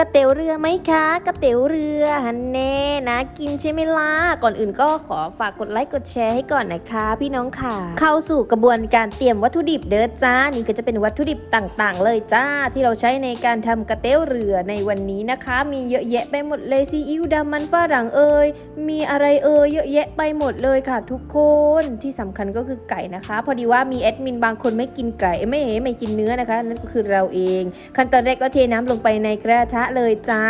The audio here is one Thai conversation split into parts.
กระเตี๋ยวเรือไหมคะกระเตี๋ยวเรือฮันเน่นะกินใช่ไหมล่ะก่อนอื่นก็ขอฝากกดไลค์กดแชร์ให้ก่อนนะคะ พี่น้องค่ะ เข้าสู่กระบวนการเตรียมวัตถุดิบเด้อจ้านี่ก็จะเป็นวัตถุดิบต่างๆ เลยจ้า ที่เราใช้ในการทำกระเตี๋ยวเรือในวันนี้นะคะ มีเยอะแยะไปหมดเลยซีอิ๊วดำมันฝรั่งเอ่ยมีอะไรเอ่ยเยอะแยะไปหมดเลยค่ะ ทุกคนที่สำคัญก็คือไก่นะคะ พอดีว่ามีแอดมินบางคนไม่กินไก่ไม่ไม่กินเนื้อนะคะนั่นก็คือเราเอง ขั้นตอนแรกก็เทน้ำลงไปในกระทะเลยจ้า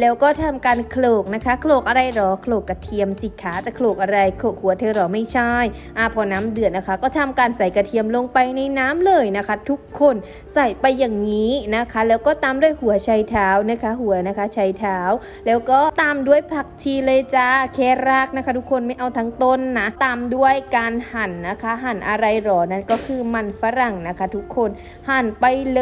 แล้วก็ทำการโขลกนะคะโขลกอะไรหรอโขลกกระเทียมสิคะจะโขลกอะไรโขลกหัวเธอหรอไม่ใช่อะพอน้ำเดือดนะคะ ก็ทำการใส่กระเทียมลงไปในน้ำเลยนะคะ ทุกคนใส่ไปอย่างนี้นะคะ แล้วก็ตามด้วยหัวไชเท้านะคะ หัวนะคะไชเท้า แล้วก็ตามด้วยผักชีเลยจ้าแครากนะคะ ทุกคนไม่เอาทั้งต้นนะตามด้วยการหั่นนะคะ หั่นอะไรหรอนั่นก็คือมันฝรั่งนะคะ ทุกคนหั่นไปเล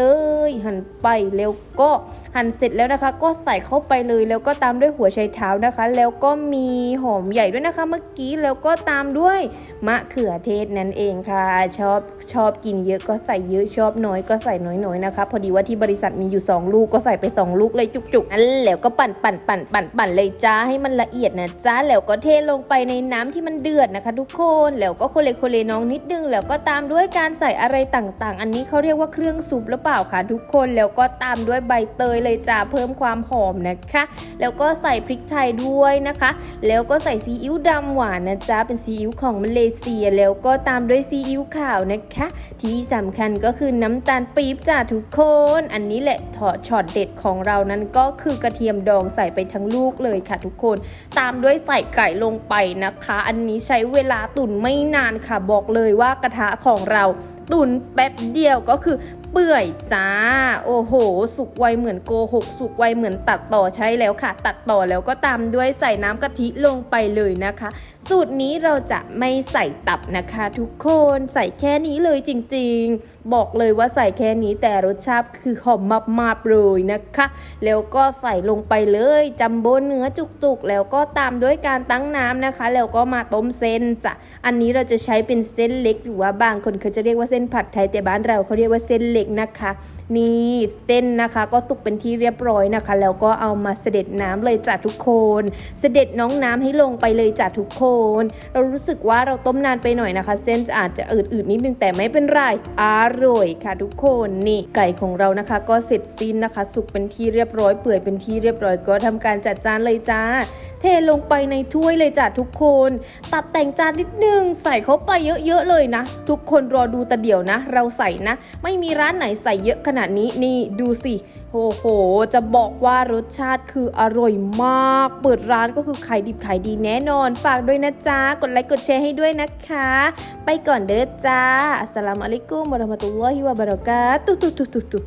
ย หั่นไปแล้วก็หั่นเสร็จแล้วนะคะ ก็ใส่เข้าไปเลยแล้วก็ตามด้วยหัวไชเท้านะคะ แล้วก็มีหอมใหญ่ด้วยนะคะ เมื่อกี้แล้วก็ตามด้วยมะเขือเทศนั่นเองค่ะ ชอบชอบกินเยอะก็ใส่เยอะชอบน้อยก็ใส่น้อยๆนะคะ พอดีว่าที่บริษัทมีอยู่ 2 ลูกก็ใส่ไป 2 ลูกเลยจุกๆนั่นแล้วก็ปั่นปั่นปั่นปั่นปั่นเลยจ้าให้มันละเอียดนะจ้าแล้วก็เทลงไปในน้ำที่มันเดือดนะคะ ทุกคนแล้วก็โคเลโคเลน้องนิดนึง แล้วก็ตามด้วยการใส่อะไรต่างๆ อันนี้เขาเรียกว่าเครื่องซุปหรือเปล่าคะทุกคนแล้วก็ตามด้วยใบเตยเลยจ้าเพิ่มความหอมนะคะ แล้วก็ใส่พริกไทยด้วยนะคะ แล้วก็ใส่ซีอิ๊วดำหวานนะจ๊ะเป็นซีอิ๊วของมาเลเซีย แล้วก็ตามด้วยซีอิ๊วขาวนะคะ ที่สำคัญก็คือน้ำตาลปี๊บจ้าทุกคน อันนี้แหละถอดช็อตเด็ดของเรานั้นก็คือกระเทียมดองใส่ไปทั้งลูกเลยค่ะทุกคน ตามด้วยใส่ไก่ลงไปนะคะ อันนี้ใช้เวลาตุ๋นไม่นานค่ะบอกเลยว่ากระทะของเรา ตุ๋นแป๊บเดียวก็คือ เปื่อยจ้า โอ้โห สุกไวเหมือนโกหก สุกไวเหมือนตัดต่อใช้แล้วค่ะ ตัดต่อแล้วก็ตามด้วยใส่น้ำกะทิลงไปเลยนะคะ สูตรนี้เราจะไม่ใส่ตับนะคะทุกคนใส่แค่นี้เลยจริงๆ บอกเลยว่าใส่แค่นี้แต่รสชาติคือหอมมากๆเลยนะคะ แล้วก็ใส่ลงไปเลยจัมโบ้เนื้อจุกๆ แล้วก็ตามด้วยการตั้งน้ำนะคะ แล้วก็มาต้มเส้นจ้ะอันนี้เราจะใช้เป็นเส้นเล็กหรือว่าบางคนเขาจะเรียกว่าเส้นผัดไทยแต่บ้านเราเขาเรียกว่าเส้นเล็กนะคะ นี่เส้นนะคะก็สุกเป็นที่เรียบร้อยนะคะ แล้วก็เอามาเสด็จน้ำเลยจ้ะทุกคน เสด็จน้องน้ำให้ลงไปเลยจ้ะทุกคน เรารู้สึกว่าเราต้มนานไปหน่อยนะคะ เส้นจะอาจจะอืดๆนิดนึงแต่ไม่เป็นไรอร่อยค่ะทุกคนนี่ไก่ของเรานะคะ ก็เสร็จสิ้นนะคะ สุกเป็นที่เรียบร้อยเปื่อยเป็นที่เรียบร้อยก็ทำการจัดจานเลยจ้า เทลงไปในถ้วยเลยจ้ะทุกคน ตัดแต่งจานนิดนึงใส่เข้าไปเยอะๆเลยนะ ทุกคนรอดูแต่เดี๋ยวนะ เราใส่นะ ไม่มีร้านไหนใส่เยอะขนาดนี้นี่ดูสิโอ้โห จะบอกว่ารสชาติคืออร่อยมาก เปิดร้านก็คือขายดิบขายดีแน่นอน ฝากด้วยนะจ๊ะ กดไลค์กดแชร์ให้ด้วยนะคะ ไปก่อนเด้อจ้าอัสสลามุอะลัยกุมบะราะมะตุลลอฮิวะบะเราะกาตุตุตุตุตุ